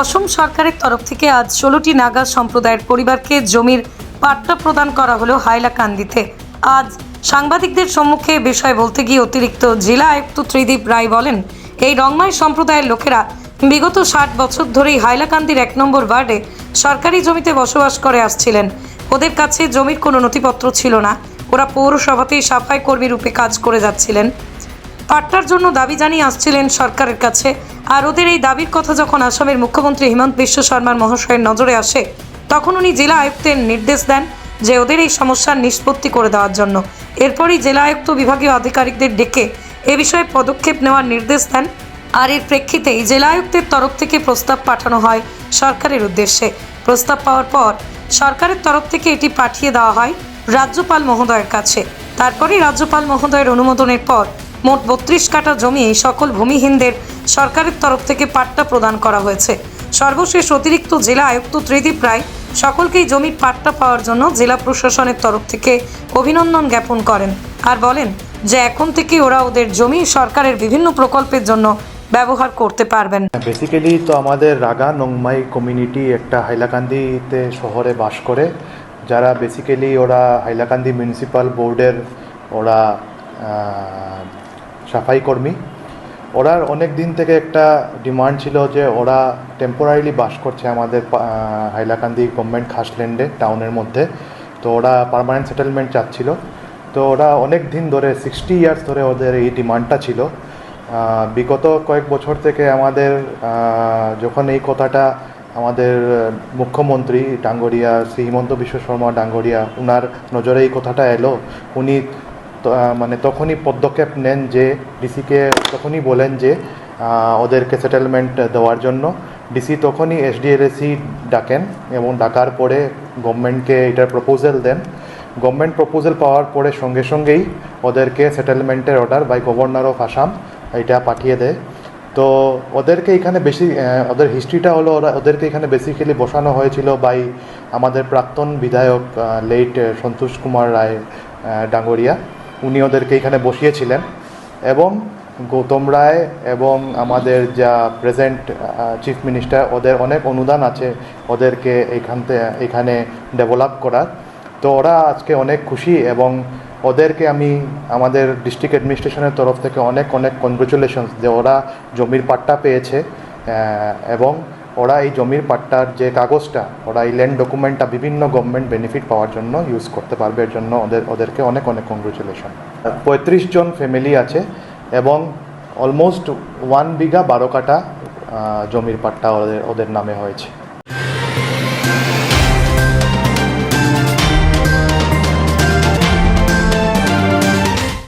অসম সরকারের তরফ থেকে আজ ষোলোটি নাগা সম্প্রদায়ের পরিবারকে জমির পাট্টা প্রদান করা হলো হাইলাকান্দিতে। আজ সাংবাদিকদের সম্মুখে বিষয়ে বলতে গিয়ে অতিরিক্ত জেলা আয়ুক্ত ত্রিদীপ রায় বলেন, এই রংমাই সম্প্রদায়ের লোকেরা বিগত ষাট বছর ধরেই হাইলাকান্দির এক নম্বর ওয়ার্ডে সরকারি জমিতে বসবাস করে আসছিলেন। ওদের কাছে জমির কোনো নথিপত্র ছিল না। ওরা পৌরসভাতেই সাফাই কর্মী রূপে কাজ করে যাচ্ছিলেন। পাট্টার জন্য দাবি জানিয়ে আসছিলেন সরকারের কাছে। আর ওদের এই দাবির কথা যখন আসামের মুখ্যমন্ত্রী হিমন্ত বিশ্ব শর্মার মহাশয়ের নজরে আসে, তখন উনি জেলা আয়ুক্তের নির্দেশ দেন যে ওদের এই সমস্যার নিষ্পত্তি করে দেওয়ার জন্য। এরপরই জেলা আয়ুক্ত বিভাগীয় আধিকারিকদের ডেকে এ বিষয়ে পদক্ষেপ নেওয়ার নির্দেশ দেন। আর এর প্রেক্ষিতেই জেলা আয়ুক্তের তরফ থেকে প্রস্তাব পাঠানো হয় সরকারের উদ্দেশ্যে। প্রস্তাব পাওয়ার পর সরকারের তরফ থেকে এটি পাঠিয়ে দেওয়া হয় রাজ্যপাল মহোদয়ের কাছে। তারপরেই রাজ্যপাল মহোদয়ের অনুমোদনের পর মোট বত্রিশ কাঠা জমি সকল ভূমিহীনদের সরকারের তরফ থেকে পাট্টা প্রদান করা হয়েছে। সর্বশেষ অতিরিক্ত জেলা আয়ুক্ত ত্রিদীপ রায় সকলকেই জমির পাট্টা পাওয়ার জন্য জেলা প্রশাসনের তরফ থেকে অভিনন্দন জ্ঞাপন করেন আর বলেন যে এখন থেকে ওরা ওদের জমি সরকারের বিভিন্ন প্রকল্পের জন্য ব্যবহার করতে পারবেন। বেসিক্যালি তো আমাদের রাগা নোংমাই কমিউনিটি একটা হাইলাকান্দিতে শহরে বাস করে। যারা বেসিক্যালি ওরা হাইলাকান্দি মিউনিসিপ্যাল বোর্ডের ওরা সাফাই কর্মী। ওরার অনেক দিন থেকে একটা ডিমান্ড ছিল যে ওরা টেম্পোরারিলি বাস করছে আমাদের হাইলাকান্দি গভর্নমেন্ট খাসল্যান্ডে টাউনের মধ্যে। তো ওরা পার্মানেন্ট সেটেলমেন্ট চাচ্ছিল। তো ওরা অনেক দিন ধরে সিক্সটি ইয়ার্স ধরে ওদের এই ডিমান্ডটা ছিল। বিগত কয়েক বছর থেকে আমাদের যখন এই কথাটা আমাদের মুখ্যমন্ত্রী ডাঙ্গরিয়া শ্রী হিমন্ত বিশ্ব শর্মা ডাঙ্গরিয়া, উনার নজরে এই কথাটা এলো, উনি মানে তখনই পদক্ষেপ নেন যে ডিসিকে তখনই বলেন যে ওদেরকে সেটেলমেন্ট দেওয়ার জন্য। ডিসি তখনই এসডিএলএসি ডাকেন এবং ডাকার পরে গভর্নমেন্টকে এটার প্রপোজাল দেন। গভর্নমেন্ট প্রপোজাল পাওয়ার পরে সঙ্গে সঙ্গেই ওদেরকে সেটেলমেন্টের order by governor of Assam এটা পাঠিয়ে দেয়। তো, ওদেরকে এখানে বেশি ওদের হিস্ট্রিটা হলো ওরা, ওদেরকে এখানে বেসিক্যালি বসানো হয়েছিল বাই আমাদের প্রাক্তন বিধায়ক লেট সন্তোষ কুমার রায় ডাঙ্গরিয়া। উনি ওদেরকে এখানে বসিয়েছিলেন। এবং গৌতম রায় এবং আমাদের যা প্রেজেন্ট চিফ মিনিস্টার ওদের অনেক অনুদান আছে ওদেরকে এখান এখানে ডেভেলপ করার। তো ওরা আজকে অনেক খুশি এবং ওদেরকে আমি আমাদের ডিস্ট্রিক্ট অ্যাডমিনিস্ট্রেশনের তরফ থেকে অনেক অনেক কনগ্রেচুলেশনস যে ওরা জমির পাট্টা পেয়েছে এবং ওরা এই জমির পাট্টার যে কাগজটা, ওরা এই ল্যান্ড ডকুমেন্টটা বিভিন্ন গভর্নমেন্ট বেনিফিট পাওয়ার জন্য ইউজ করতে পারবে। এর জন্য ওদের, ওদেরকে অনেক অনেক কংগ্রেচুলেশন পঁয়ত্রিশ জন ফ্যামিলি আছে এবং অলমোস্ট ওয়ান বিঘা বারো কাটা জমির পাট্টা ওদের ওদের নামে হয়েছে।